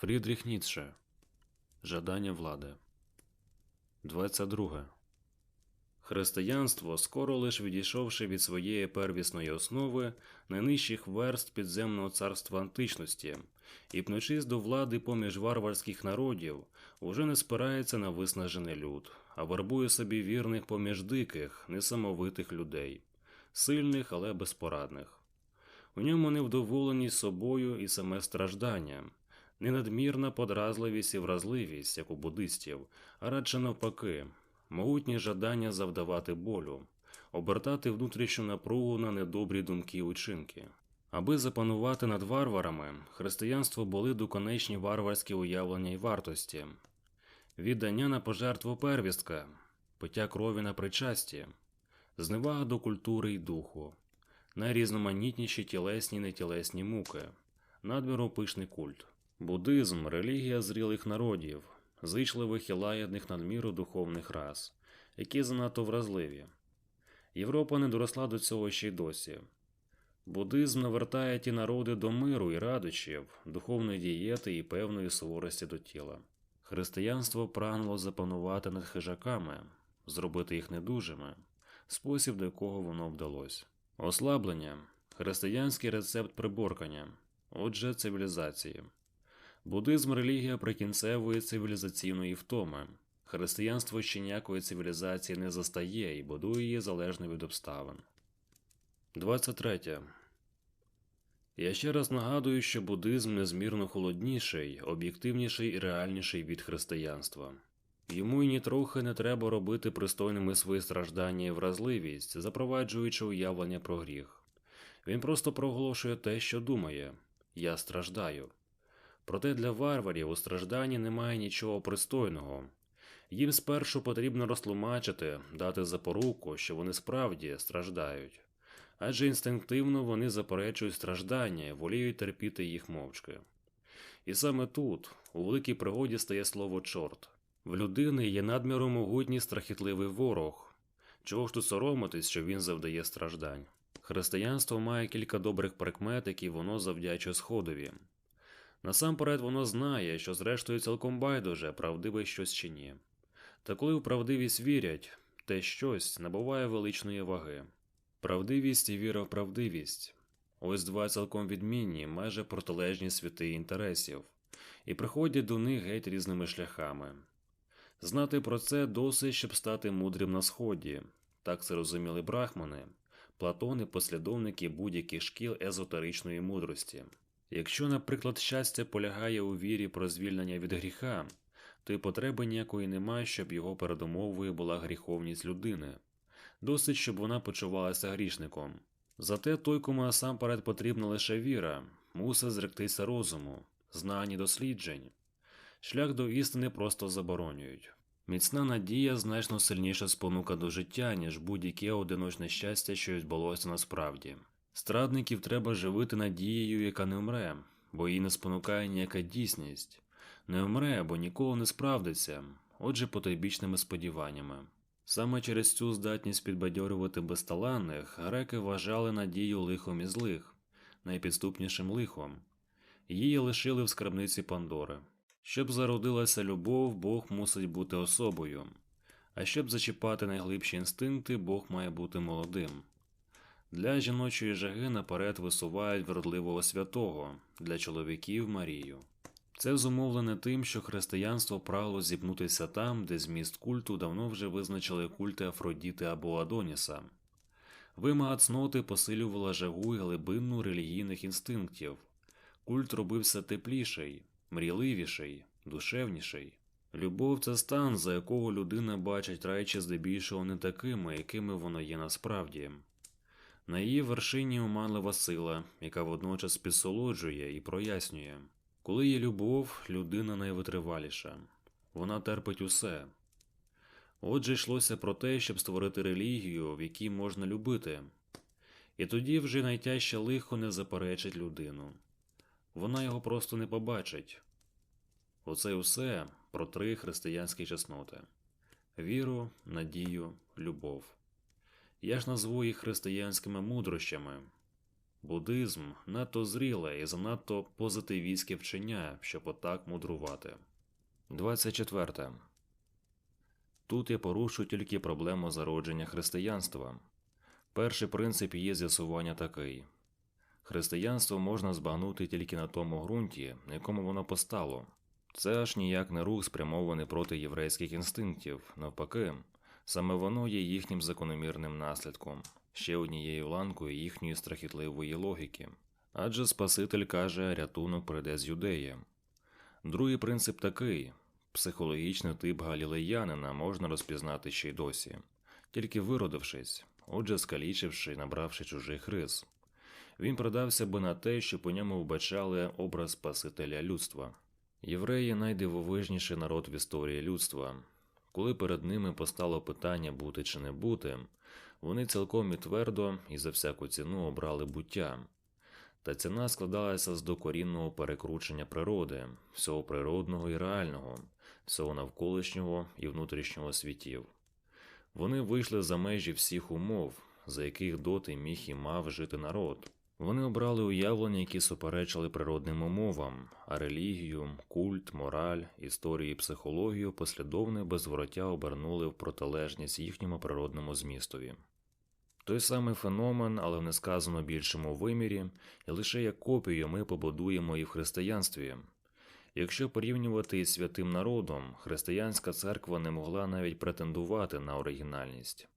Фрідріх Ніцше Жадання влади 22. Християнство, скоро лиш відійшовши від своєї первісної основи найнижчих верст підземного царства античності, і пнучись до влади поміж варварських народів, уже не спирається на виснажений люд, а вербує собі вірних поміж диких, несамовитих людей, сильних, але безпорадних. У ньому невдоволеність собою і саме страждання, не надмірна подразливість і вразливість, як у буддистів, а радше навпаки, могутнє жадання завдавати болю, обертати внутрішню напругу на недобрі думки і учинки. Аби запанувати над варварами, християнство були доконечні варварські уявлення й вартості, віддання на пожертву первістка, пиття крові на причасті, зневага до культури й духу, найрізноманітніші тілесні й нетілесні муки, надміру пишний культ. Буддизм релігія зрілих народів, зичливих і лагідних надміру духовних рас, які занадто вразливі. Європа не доросла до цього ще й досі. Буддизм навертає ті народи до миру і радощів, духовної дієти і певної суворості до тіла. Християнство прагнуло запанувати над хижаками, зробити їх недужими, спосіб до якого воно вдалося. Ослаблення християнський рецепт приборкання, отже, цивілізації. Буддизм релігія прикінцевої цивілізаційної втоми. Християнство ще ніякої цивілізації не застає і будує її залежно від обставин. 23. Я ще раз нагадую, що буддизм незмірно холодніший, об'єктивніший і реальніший від християнства. Йому й нітрохи не треба робити пристойними свої страждання і вразливість, запроваджуючи уявлення про гріх. Він просто проголошує те, що думає я страждаю. Проте для варварів у стражданні немає нічого пристойного. Їм спершу потрібно розтлумачити, дати запоруку, що вони справді страждають, адже інстинктивно вони заперечують страждання воліють терпіти їх мовчки. І саме тут, у великій пригоді, стає слово чорт. В людини є надміру могутній страхітливий ворог. Чого ж тут соромитись, що він завдає страждань? Християнство має кілька добрих прикмет, які воно завдячує Сходові. Насамперед воно знає, що зрештою цілком байдуже, правдиве щось чи ні. Та коли в правдивість вірять, те щось набуває величної ваги. Правдивість і віра в правдивість ось два цілком відмінні, майже протилежні світи інтересів, і приходять до них геть різними шляхами. Знати про це досить, щоб стати мудрим на сході, так це розуміли брахмани, платони, послідовники будь-яких шкіл езотеричної мудрості. Якщо, наприклад, щастя полягає у вірі про звільнення від гріха, то й потреби ніякої немає, щоб його передумовою була гріховність людини, досить, щоб вона почувалася грішником. Зате той, кому насамперед потрібна лише віра, мусить зректися розуму, знань і досліджень. Шлях до істини просто заборонюють. Міцна надія значно сильніша спонука до життя, ніж будь-яке одиночне щастя, що відбулося насправді. Страдників треба живити надією, яка не вмре, бо її не спонукає ніяка дійсність, не вмре, бо ніколи не справдиться, отже, потойбічними сподіваннями. Саме через цю здатність підбадьорювати безталанних греки вважали надію лихом із лих, найпідступнішим лихом, її лишили в скарбниці Пандори. Щоб зародилася любов, Бог мусить бути особою, а щоб зачіпати найглибші інстинкти, Бог має бути молодим. Для жіночої жаги наперед висувають вродливого святого, для чоловіків Марію. Це зумовлене тим, що християнство прагало зіпнутися там, де зміст культу давно вже визначили культи Афродіти або Адоніса. Вимога цноти посилювала жагу й глибинну релігійних інстинктів. Культ робився тепліший, мрійливіший, душевніший. Любов це стан, за якого людина бачить речі здебільшого не такими, якими воно є насправді. На її вершині оманлива сила, яка водночас підсолоджує і прояснює. Коли є любов, людина найвитриваліша, вона терпить усе. Отже, йшлося про те, щоб створити релігію, в якій можна любити, і тоді вже найтяжче лихо не заперечить людину. Вона його просто не побачить. Оце усе про три християнські чесноти віру, надію, любов. Я ж назву їх християнськими мудрощами. Буддизм надто зріле і занадто позитивістське вчення, щоб отак мудрувати. 24. Тут я порушу тільки проблему зародження християнства. Перший принцип її з'ясування такий: християнство можна збагнути тільки на тому ґрунті, на якому воно постало. Це аж ніяк не рух спрямований проти єврейських інстинктів, навпаки, саме воно є їхнім закономірним наслідком, ще однією ланкою їхньої страхітливої логіки. Адже Спаситель каже, рятунок прийде з юдеї. Другий принцип такий психологічний тип галілеянина можна розпізнати ще й досі, тільки виродившись, отже, скалічивши набравши чужих рис. Він продався би на те, що по ньому вбачали образ Спасителя людства. Євреї найдивовижніший народ в історії людства. Коли перед ними постало питання бути чи не бути, вони цілком і твердо і за всяку ціну обрали буття. Та ціна складалася з докорінного перекручення природи, всього природного і реального, всього навколишнього і внутрішнього світів. Вони вийшли за межі всіх умов, за яких доти міг і мав жити народ. Вони обрали уявлення, які суперечили природним умовам, а релігію, культ, мораль, історію і психологію послідовно і без обернули в протилежність їхньому природному змістові. Той самий феномен, але в несказано більшому вимірі, і лише як копію ми побудуємо і в християнстві. Якщо порівнювати із святим народом, християнська церква не могла навіть претендувати на оригінальність.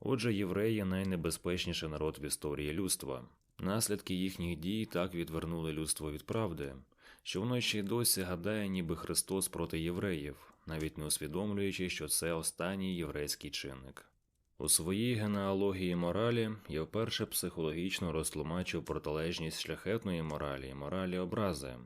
Отже, євреї найнебезпечніший народ в історії людства. Наслідки їхніх дій так відвернули людство від правди, що воно ще й досі гадає, ніби Христос проти євреїв, навіть не усвідомлюючи, що це останній єврейський чинник. У своїй генеалогії моралі я вперше психологічно розтлумачив протилежність шляхетної моралі і моралі образи.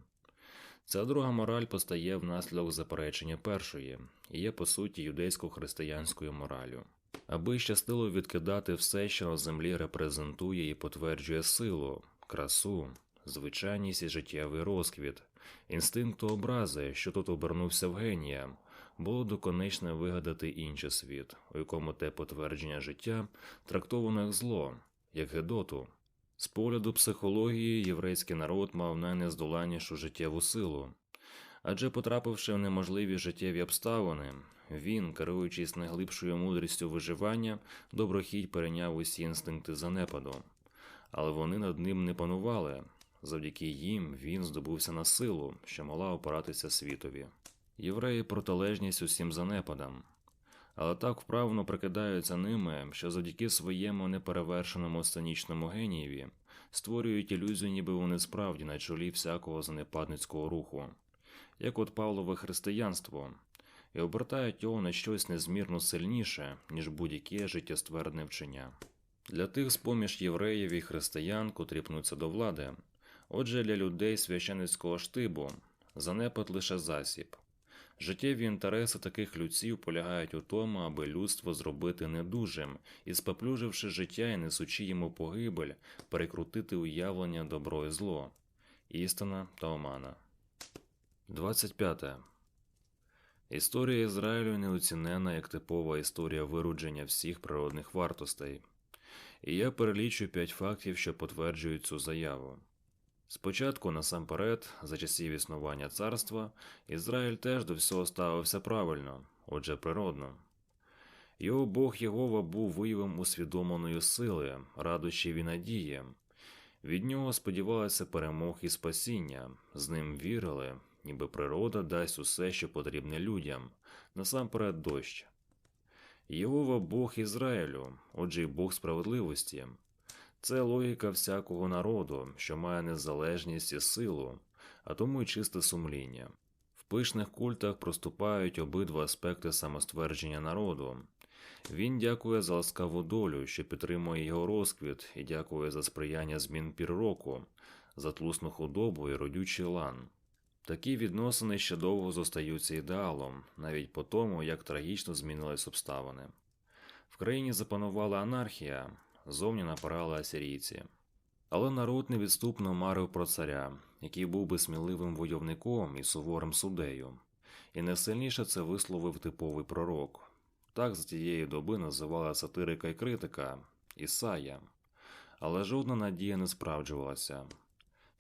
Ця друга мораль постає внаслідок заперечення першої і є по суті юдейсько-християнською моралю. Аби щастило відкидати все, що на землі репрезентує і потверджує силу, красу, звичайність і життєвий розквіт, інстинкту образи, що тут обернувся в генія, було доконечно вигадати інший світ, у якому те потвердження життя трактовано як зло, як гедоту. З погляду психології єврейський народ мав найнездоланнішу життєву силу, адже потрапивши в неможливі життєві обставини, він, керуючись найглибшою мудрістю виживання, доброхідь перейняв усі інстинкти занепаду, але вони над ним не панували. Завдяки їм він здобувся на силу, що могла опиратися світові. Євреї протилежність усім занепадам, але так вправно прикидаються ними, що завдяки своєму неперевершеному сценічному генієві створюють ілюзію, ніби вони справді на чолі всякого занепадницького руху, як от Павлове християнство, і обертають його на щось незмірно сильніше, ніж будь-яке життєствердне вчення. Для тих з поміж євреїв і християн, котрі пнуться до влади, отже, для людей священицького штибу занепад лише засіб. Життєві інтереси таких людців полягають у тому, аби людство зробити недужим і, споплюживши життя і несучи йому погибель, перекрутити уявлення добро і зло, істина та омана. 25. Історія Ізраїлю неоцінена як типова історія вирудження всіх природних вартостей. І я перелічу п'ять фактів, що потверджують цю заяву. Спочатку, насамперед, за часів існування царства, Ізраїль теж до всього ставився правильно, отже, природно. Його Бог Єгова був виявом усвідомленої сили, радощів і надії. Від нього сподівалися перемог і спасіння, з ним вірили, ніби природа дасть усе, що потрібне людям, насамперед дощ. Єгова Бог Ізраїлю, отже, й Бог справедливості. Це логіка всякого народу, що має незалежність і силу, а тому й чисте сумління. В пишних культах проступають обидва аспекти самоствердження народу. Він дякує за ласкаву долю, що підтримує його розквіт, і дякує за сприяння змін пір року, за тлусну худобу і родючий лан. Такі відносини ще довго зостаються ідеалом, навіть по тому, як трагічно змінились обставини. В країні запанувала анархія, зовні напирали асирійці. Але народ невідступно марив про царя, який був би сміливим войовником і суворим суддею, і найсильніше це висловив типовий пророк. Так з тієї доби називала сатирика і критика Ісая. Але жодна надія не справджувалася.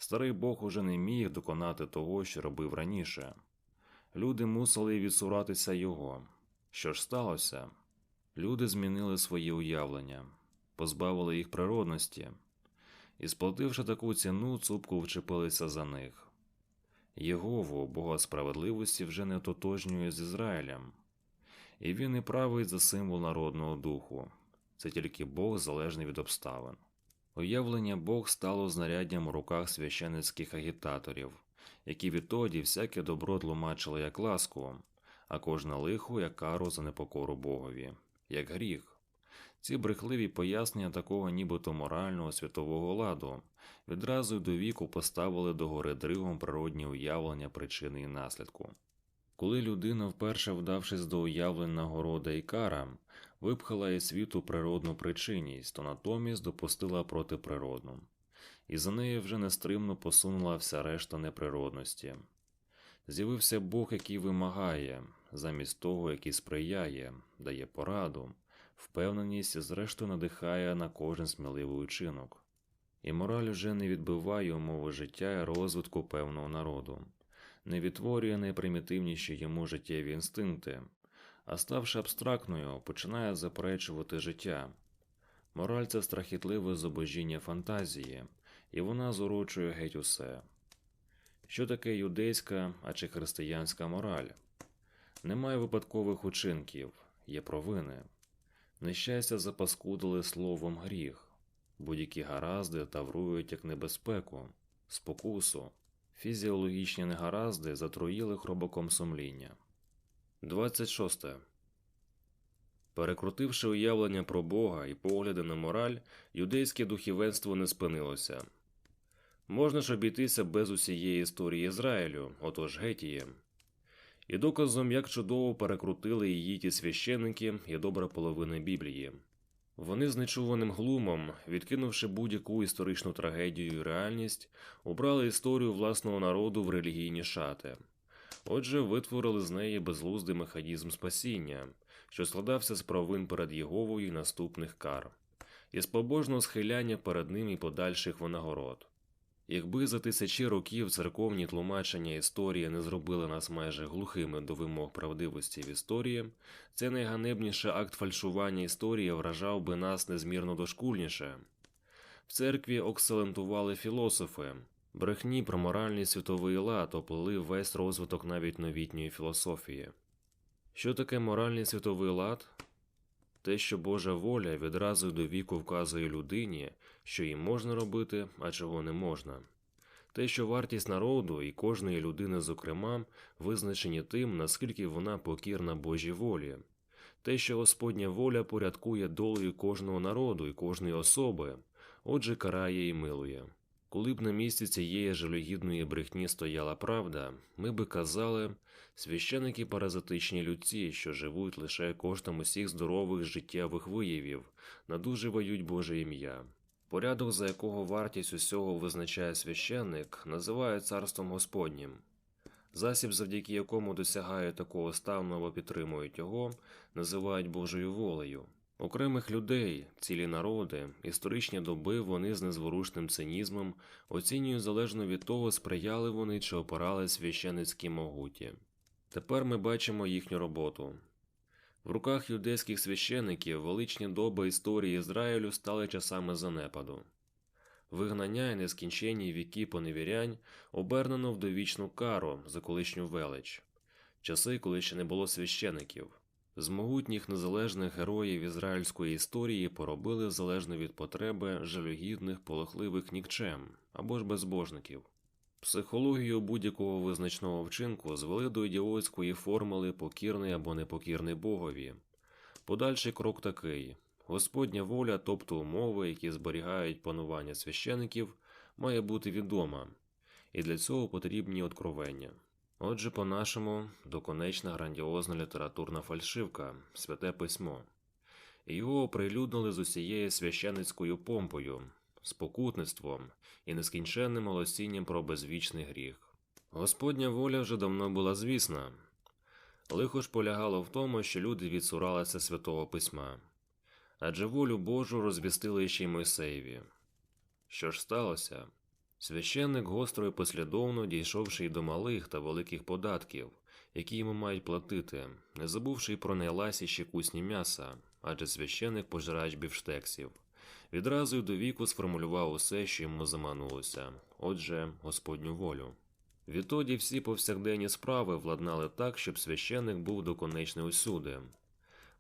Старий Бог уже не міг доконати того, що робив раніше. Люди мусили відсуратися його. Що ж сталося? Люди змінили свої уявлення, позбавили їх природності, і, сплативши таку ціну, цупко вчепилися за них. Єгову, Бога справедливості, вже не тотожнює з Ізраїлем, і він і править за символ народного духу це тільки Бог залежний від обставин. Уявлення Бог стало знаряддям у руках священицьких агітаторів, які відтоді всяке добро тлумачили як ласку, а кожне лихо як кару за непокору Богові, як гріх. Ці брехливі пояснення такого нібито морального світового ладу відразу й до віку поставили до гори дригом природні уявлення причини і наслідку. Коли людина, вперше вдавшись до уявлень нагорода і кара, випхала із світу природну причинність, то натомість допустила протиприродну, і за нею вже нестримно посунула вся решта неприродності. З'явився Бог, який вимагає, замість того, який сприяє, дає пораду, впевненість зрештою надихає на кожен сміливий учинок. І мораль вже не відбиває умови життя і розвитку певного народу, не відтворює найпримітивніші йому життєві інстинкти, а ставши абстрактною, починає заперечувати життя. Мораль це страхітливе зубожіння фантазії, і вона зорочує геть усе. Що таке юдейська, а чи християнська мораль? Немає випадкових учинків, є провини. Нещастя запаскудили словом гріх, будь-які гаразди таврують як небезпеку, спокусу, фізіологічні негаразди затруїли хробаком сумління. 26. Перекрутивши уявлення про Бога і погляди на мораль, юдейське духовенство не спинилося. Можна ж обійтися без усієї історії Ізраїлю, отож Гетії. І доказом, як чудово перекрутили її ті священники, є добра половина Біблії. Вони з нечуваним глумом, відкинувши будь-яку історичну трагедію і реальність, убрали історію власного народу в релігійні шати. Отже, витворили з неї безглуздий механізм спасіння, що складався з провин перед Єговою і наступних кар, і з побожного схиляння перед ним і подальших винагород. Якби за тисячі років церковні тлумачення історії не зробили нас майже глухими до вимог правдивості в історії, цей найганебніший акт фальшування історії вражав би нас незмірно дошкульніше. В церкві окселентували філософи, брехні про моральний світовий лад оплили весь розвиток навіть новітньої філософії. Що таке моральний світовий лад? Те, що Божа воля відразу до віку вказує людині, що їм можна робити, а чого не можна. Те, що вартість народу і кожної людини, зокрема, визначені тим, наскільки вона покірна Божій волі, те, що Господня воля порядкує долею кожного народу і кожної особи, отже, карає і милує. Коли б на місці цієї жалюгідної брехні стояла правда, ми би казали священики паразитичні людці, що живуть лише коштом усіх здорових життєвих виявів, надуживають Боже ім'я. Порядок, за якого вартість усього визначає священник, називає царством Господнім. Засіб, завдяки якому досягають такого стану або підтримують його, називають Божою волею. Окремих людей, цілі народи, історичні доби вони з незворушним цинізмом оцінюють залежно від того, сприяли вони чи опирали священицькій могуті. Тепер ми бачимо їхню роботу. В руках юдейських священиків величні доби історії Ізраїлю стали часами занепаду. Вигнання і нескінченні віки поневірянь обернено в довічну кару за колишню велич, часи, коли ще не було священиків. З могутніх незалежних героїв ізраїльської історії поробили залежно від потреби жалюгідних полохливих нікчем або ж безбожників. Психологію будь-якого визначного вчинку звели до ідіотської формули покірний або непокірний богові. Подальший крок такий Господня воля, тобто умови, які зберігають панування священиків, має бути відома, і для цього потрібні откровення. Отже, по-нашому, доконечна грандіозна літературна фальшивка, святе письмо. Його оприлюднили з усією священицькою помпою, спокутництвом і нескінченним голосінням про безвічний гріх. Господня воля вже давно була звісна. Лихо ж полягало в тому, що люди відсуралися святого письма, адже волю Божу розвістили ще й Мойсеєві. Що ж сталося? Священник гостро і послідовно дійшовши й до малих та великих податків, які йому мають платити, не забувши й про найласіші кусні м'яса, адже священник пожирач бівштексів. Відразу й до віку сформулював усе, що йому заманулося, отже, Господню волю. Відтоді всі повсякденні справи владнали так, щоб священник був доконечний усюди.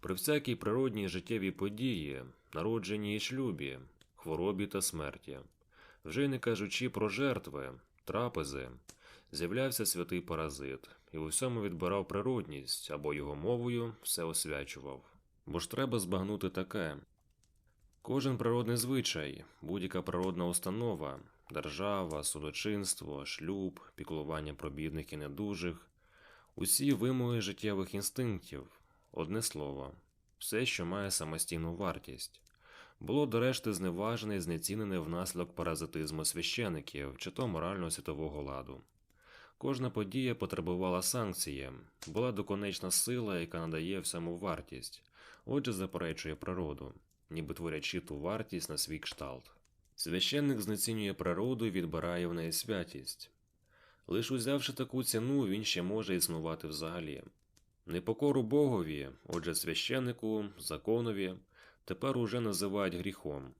При всякій природній життєвій події, народженні і шлюбі, хворобі та смерті, вже й не кажучи про жертви, трапези, з'являвся святий паразит і у всьому відбирав природність або його мовою все освячував. Бо ж треба збагнути таке. Кожен природний звичай, будь-яка природна установа, держава, судочинство, шлюб, піклування про бідних і недужих, усі вимоги життєвих інстинктів, одне слово, все, що має самостійну вартість, було до решти зневажене і знецінене внаслідок паразитизму священиків чи то морально світового ладу. Кожна подія потребувала санкції, була доконечна сила, яка надає всьому вартість, отже, заперечує природу, ніби творячи ту вартість на свій кшталт. Священник знецінює природу і відбирає в неї святість. Лиш узявши таку ціну, він ще може існувати взагалі. Непокору Богові, отже, священнику, законові, тепер уже називають гріхом,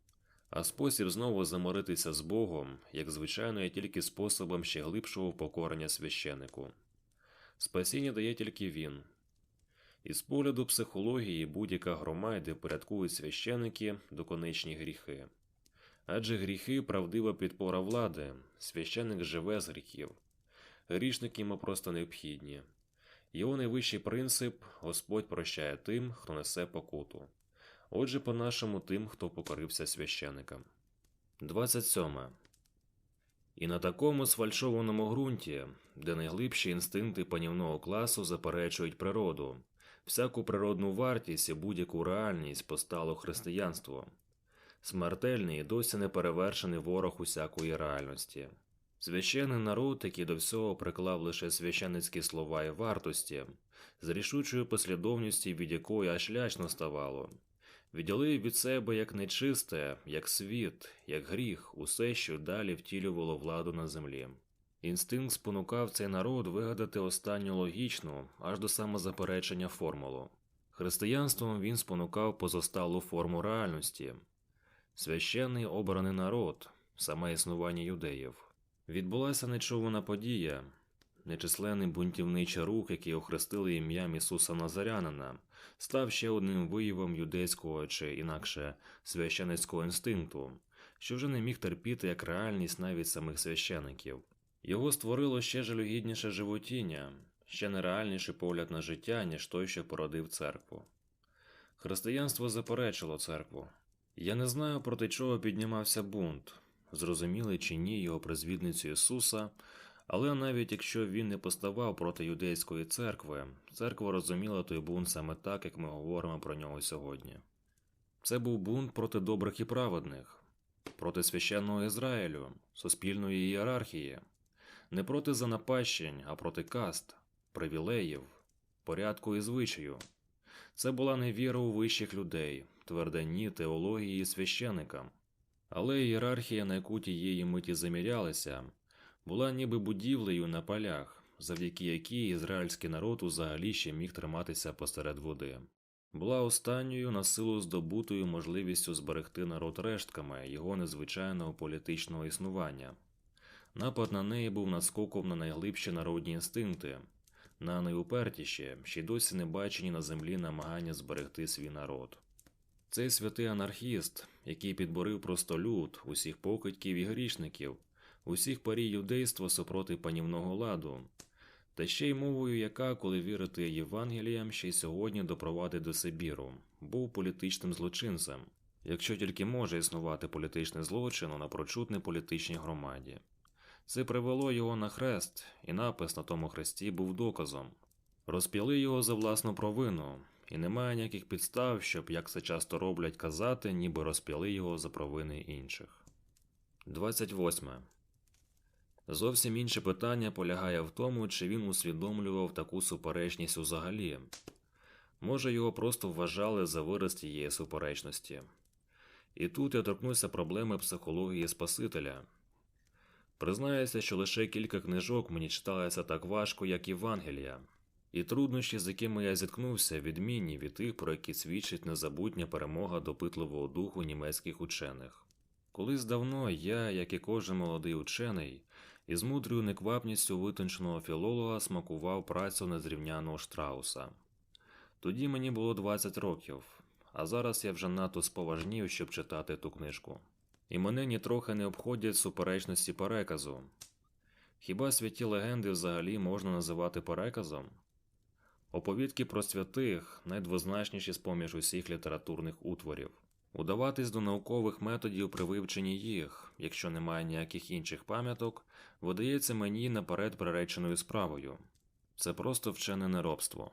а спосіб знову заморитися з Богом, як звичайно, є тільки способом ще глибшого покорення священику. Спасіння дає тільки він. Із погляду психології будь-яка громада порядкує священики доконечні гріхи. Адже гріхи правдива підпора влади, священик живе з гріхів. Грішники йому просто необхідні. Його найвищий принцип Господь прощає тим, хто несе покуту. Отже, по-нашому тим, хто покорився священикам. 27. І на такому сфальшованому ґрунті, де найглибші інстинкти панівного класу заперечують природу, всяку природну вартість і будь-яку реальність постало християнство, смертельний і досі неперевершений ворог усякої реальності. Священний народ, який до всього приклав лише священицькі слова і вартості, з рішучою послідовністю, від якої аж лячно ставало, відділив від себе як нечисте, як світ, як гріх, усе, що далі втілювало владу на землі. Інстинкт спонукав цей народ вигадати останню логічну, аж до самозаперечення формулу. Християнством він спонукав позосталу форму реальності священний обраний народ, саме існування юдеїв. Відбулася нечувана подія, нечисленний бунтівничий рух, який охрестили ім'ям Ісуса Назарянина, став ще одним виявом юдейського чи інакше священицького інстинкту, що вже не міг терпіти як реальність навіть самих священиків. Його створило ще жалюгідніше животіння, ще нереальніший погляд на життя, ніж той, що породив церкву. Християнство заперечило церкву. Я не знаю, проти чого піднімався бунт, зрозуміли чи ні його призвідницю Ісуса, але навіть якщо він не поставав проти юдейської церкви, церква розуміла той бунт саме так, як ми говоримо про нього сьогодні. Це був бунт проти добрих і праведних, проти священного Ізраїлю, суспільної ієрархії, не проти занапащень, а проти каст, привілеїв, порядку і звичаю. Це була невіра у вищих людей, твердені теології і священикам. Але ієрархія, на яку тієї миті замірялися, була ніби будівлею на полях, завдяки якій ізраїльський народ взагалі ще міг триматися посеред води. Була останньою на силу здобутою можливістю зберегти народ рештками його незвичайного політичного існування. Напад на неї був наскоком на найглибші народні інстинкти, на найупертіші, ще й досі не бачені на землі намагання зберегти свій народ. Цей святий анархіст, який підборив просто люд, усіх покидьків і грішників, усіх парій юдейства супроти панівного ладу, та ще й мовою, яка, коли вірити Євангеліям, ще й сьогодні допровадить до Сибіру, був політичним злочинцем, якщо тільки може існувати політичний злочин у напрочутній політичній громаді. Це привело його на хрест, і напис на тому хресті був доказом. Розп'яли його за власну провину, і немає ніяких підстав, щоб, як це часто роблять, казати, ніби розп'яли його за провини інших. 28. Зовсім інше питання полягає в тому, чи він усвідомлював таку суперечність узагалі. Може, його просто вважали за вираз тієї суперечності. І тут я торкнуся проблеми психології Спасителя. Признаюся, що лише кілька книжок мені читалося так важко, як Євангелія, і труднощі, з якими я зіткнувся, відмінні від тих, про які свідчить незабутня перемога допитливого духу німецьких учених. Колись давно я, як і кожен молодий учений, із мудрою неквапністю витонченого філолога смакував працю незрівняного Штрауса. Тоді мені було 20 років, а зараз я вже надто споважнів, щоб читати ту книжку. І мене нітрохи не обходять суперечності переказу. Хіба святі легенди взагалі можна називати переказом? Оповідки про святих найдвозначніші з поміж усіх літературних утворів. Удаватись до наукових методів при вивченні їх, якщо немає ніяких інших пам'яток, видається мені наперед приреченою справою. Це просто вчене неробство.